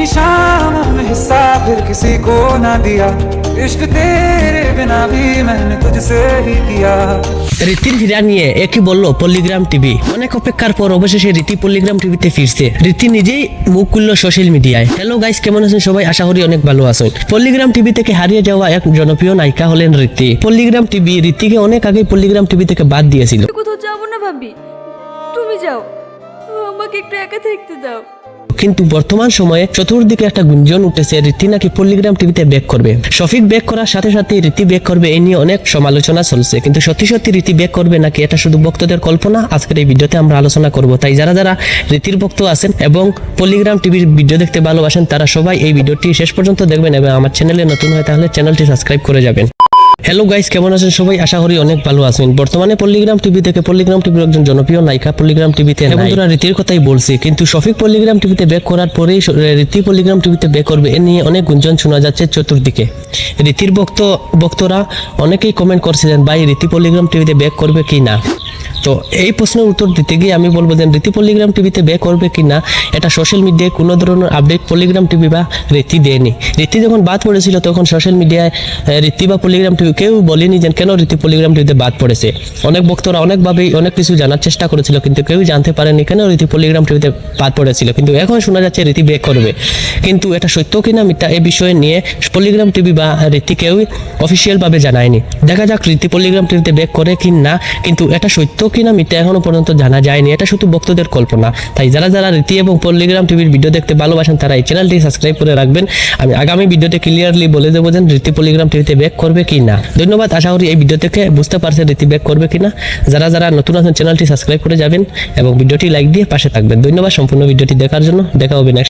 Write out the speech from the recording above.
निशान में हिस्सा फिर किसी को ना दिया इश्क तेरे बिना भी मैंने तुझसे ही किया রীতির ফিরা নিয়ে একই বলল পল্লিগ্রাম টিভি অনেক অপেক্ষার পর অবশেষে রীতি পল্লিগ্রাম টিভিতে ফিরছে রীতি নিজেই মুখ খুলল সোশ্যাল মিডিয়ায় হ্যালো গাইস কেমন আছেন সবাই আশা করি অনেক ভালো আছেন পল্লিগ্রাম টিভি থেকে হারিয়ে যাওয়া এক জনপ্রিয় নায়িকা হলেন রীতি পল্লিগ্রাম টিভি রীতিকে অনেক আগে পল্লিগ্রাম টিভি থেকে বাদ দিয়েছিল আমি কোথাও যাবো না ভাবি তুমি যাও আমাকে একটু একা থাকতে দাও কিন্তু বর্তমান সময়ে চতুর্দিকে একটা গুঞ্জন উঠেছে, রীতি নাকি পল্লিগ্রাম টিভিতে ব্যাক করবে? শফিক ব্যাক করার সাথে সাথে রীতি ব্যাক করবে এই নিয়ে অনেক সমালোচনা চলছে। কিন্তু সত্যি সত্যি রীতি ব্যাক করবে নাকি এটা শুধু ভক্তদের কল্পনা? আজকের এই ভিডিওতে আমরা আলোচনা করব। তাই যারা যারা রীতির ভক্ত আছেন এবং পল্লিগ্রাম টিভির ভিডিও দেখতে ভালোবাসেন, তারা সবাই এই ভিডিওটি শেষ পর্যন্ত দেখবেন এবং আমার চ্যানেলে নতুন হয় তাহলে চ্যানেলটি সাবস্ক্রাইব করে যাবেন। হ্যালো গাইস কেমন আছেন সবাই? আশা করি অনেক ভালো আছেন। বর্তমানে পল্লিগ্রাম টিভি থেকে পল্লিগ্রাম টিভির একজন জনপ্রিয় নায়িকা পল্লিগ্রাম টিভিতে বন্ধুরা রীতির কথাই বলছি কিন্তু শফিক পল্লিগ্রাম টিভিতে ব্যাক করার পরেই রীতি পল্লিগ্রাম টিভিতে ব্যাক করবে এ নিয়ে অনেক গুঞ্জন শোনা যাচ্ছে চতুর্দিকে। রীতির ভক্ত ভক্তরা অনেকেই কমেন্ট করছিলেন ভাই রীতি পল্লিগ্রাম টিভিতে ব্যাক করবে কি না? তো এই প্রশ্নের উত্তর দিতে গিয়ে আমি বলব যে রীতি পলিগ্রাম টিভিতে ব্যাক করবে কি না, এটা সোশ্যাল মিডিয়ায় কোনো ধরনের আপডেট পলিগ্রাম টিভি বা রীতি দেয়নি। রীতি যখন বাদ পড়েছিল, তখন সোশ্যাল মিডিয়ায় রীতি বা পলিগ্রাম টিভি কেউ বলেনি যে কেন রীতি পলিগ্রাম টিভিতে বাদ পড়েছে। অনেক ভক্তরা অনেকভাবেই অনেক কিছু জানার চেষ্টা করেছিল, কিন্তু কেউ জানতে পারেনি কেন রীতি পলিগ্রাম টিভিতে বাদ পড়েছিল। কিন্তু এখন শোনা যাচ্ছে রীতি ব্যাক করবে। কিন্তু এটা সত্য কিনা মিথ্যা এই বিষয়ে নিয়ে পলিগ্রাম টিভি বা রীতি কেউই অফিসিয়ালভাবে জানায়নি। দেখা যাক রীতি পল্লিগ্রাম টিভিতে ব্যাক করে কি না, কিন্তু এটা সত্য কিনা মিথ্যা এখনও পর্যন্ত জানা যায়নি। এটা শুধু ভক্তদের কল্পনা। তাই যারা যারা রীতি এবং পল্লিগ্রাম টিভির ভিডিও দেখতে ভালোবাসেন, তারা এই চ্যানেলটি সাবস্ক্রাইব করে রাখবেন। আমি আগামী ভিডিওতে ক্লিয়ারলি বলে দেবো যে রীতি পল্লিগ্রাম টিভিতে ব্যাক করবে কি না। ধন্যবাদ, আশা করি এই ভিডিও থেকে বুঝতে পারছেন রীতি ব্যাক করবে কি না। যারা যারা নতুন আছেন চ্যানেলটি সাবস্ক্রাইব করে যাবেন এবং ভিডিওটি লাইক দিয়ে পাশে থাকবেন। ধন্যবাদ সম্পূর্ণ ভিডিওটি দেখার জন্য। দেখা হবে নেক্সট